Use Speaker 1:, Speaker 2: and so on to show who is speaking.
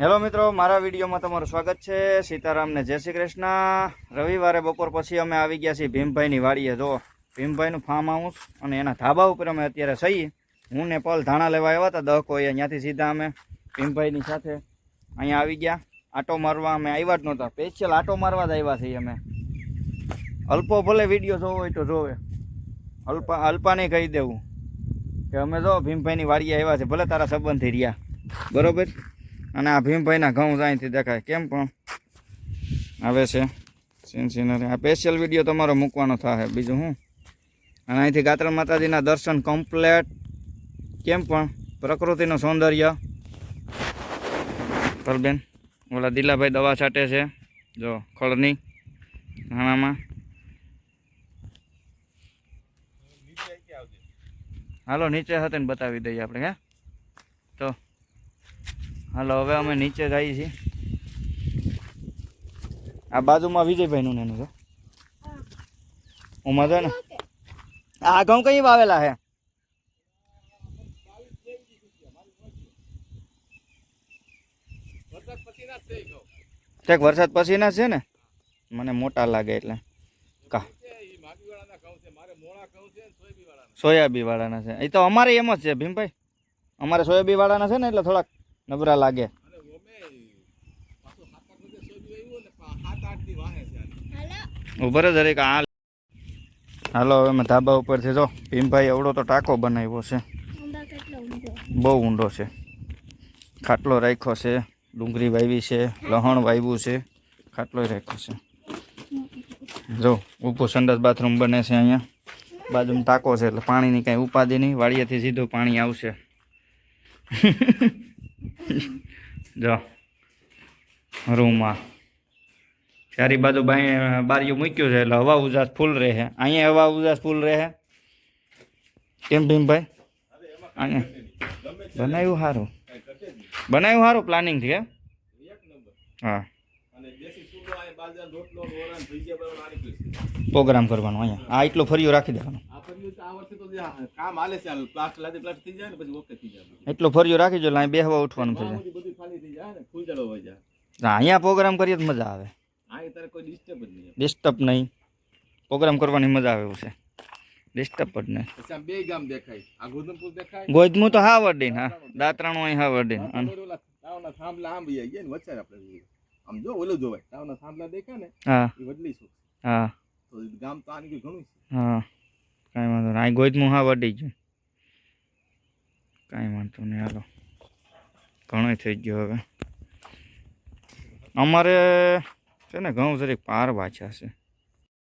Speaker 1: Hello મિત્રો, મારા વિડીયોમાં તમારું સ્વાગત છે. સીતારામને જય શ્રી કૃષ્ણ. રવિવારે બપોર પછી અમે આવી ગયા છીએ ભીમભાઈની વાડીએ. જો, ભીમભાઈનું ફાર્મ હાઉસ અને એના ધાબા ઉપર અમે અત્યારે સહી. હું ને પલ ધાણા લેવા આવ્યા હતા, દહ કોઈ, ત્યાંથી સીધા અમે ભીમભાઈની સાથે અહીંયા આવી ગયા. આટો મારવા અમે આવ્યા જ નહોતા. સ્પેશિયલ આટો મારવા જ આવ્યા છીએ અમે. અલ્પો ભલે વીડિયો જોવો હોય તો જોવે. અલ્પા, અલ્પાને કહી દેવું કે અમે જો ભીમભાઈની વાડીએ આવ્યા છે ભલે તારા સંબંધી રહ્યા. બરોબર? અને આ ભીમભાઈના ઘઉં અહીંથી દેખાય. કેમ પણ? આવે છે. Scene scenery. આ સ્પેશિયલ વીડિયો તમારો મૂકવાનો થાય બીજું હું? અને અહીંથી ગાત્રા માતાજીના દર્શન કમ્પ્લેટ કેમ પણ? પ્રકૃતિનું સૌંદર્ય. પરબેન ઓલા દિલાભાઈ દવા છાંટે છે. જો, ખળની નાણામાં. હાલો, નીચે હતા ને બતાવી દઈએ આપણે, હે? તો હાલો, હવે અમે નીચે જઈએ છીએ. આ બાજુમાં વિજયભાઈનું નેનું છે. ઉમાં છે ને? આ ઘઉં કઈ વાવેલા છે ઠેક, વરસાદ પછીના છે ને? મને મોટા લાગે એટલે. કા? સોયાબી વાળાના છે. એ તો અમારે એમ જ છે, ભીમભાઈ. અમારે સોયાબી વાળાના છે ને એટલે થોડાક નબળા લાગે. ઉભર જ હરેક આ. હાલો હવે ધાબા ઉપર છે જો. ભીમભાઈ એવડો તો ટાંકો બનાવ્યો છે. બહુ ઊંડો છે. ખાટલો રાખ્યો છે ડુંગળી વાવી છે લહણ વાવ્યું છે ખાટલો રાખ્યો છે. જો ઊભું સંડાસ બાથરૂમ બને છે અહીંયા. બાજુમાં ટાંકો છે એટલે પાણીની કાંઈ ઉપાધિ નહીં. વાડીએથી સીધું પાણી આવશે. જો રૂમમાં. ચારી બાજુ બાઈ બારીઓ મૂક્યું છે એટલે હવા ઉજાસ ફૂલ રહે. અહીંયા હવા ઉજાસ ફૂલ રહે. કેમ ભીમભાઈ? અહીંયા. બનાવ્યું સારું બનાવ્યું સારું પ્લાનિંગથી કે હા. પ્રોગ્રામ કરવાનો અહીંયા. આ એટલો ફરિયો રાખી દેવાનો. એટલો ફરિયો રાખી જો અહીં બેહવા ઉઠવાનું તો અહીંયા પ્રોગ્રામ કરીએ તો મજા આવે.
Speaker 2: ડિસ્ટર્બ નહીં.
Speaker 1: ડિસ્ટર્બ નહીં. પ્રોગ્રામ કરવાની મજા આવે એવું છે. ડિસ્ટર્બ જ નહીં.
Speaker 2: બે ગામ દેખાય. આ ગોધમપુર દેખાય?
Speaker 1: ગોધમું તો હા વડીન હા. દાતરાણું અહીં હા વડીન
Speaker 2: તાવના થાંભલા આમ બી ગયા ને વચ્ચે આપણે આમ જો ઓલો જોવાય. તાવના થાંભલા દેખાય ને એ વડલી શું
Speaker 1: હા.
Speaker 2: તો ગામ તો આની ઘણું છે.
Speaker 1: હા. કાંઈ વાંધો નહીં. અહીં ગોધમું હા વડી ગયું. કાંઈ વાંધો નહીં, હાલો. ઘણો થઈ ગયો હવે. અમારે છે ને ઘઉં જરીક પાર વાંચ્યા છે.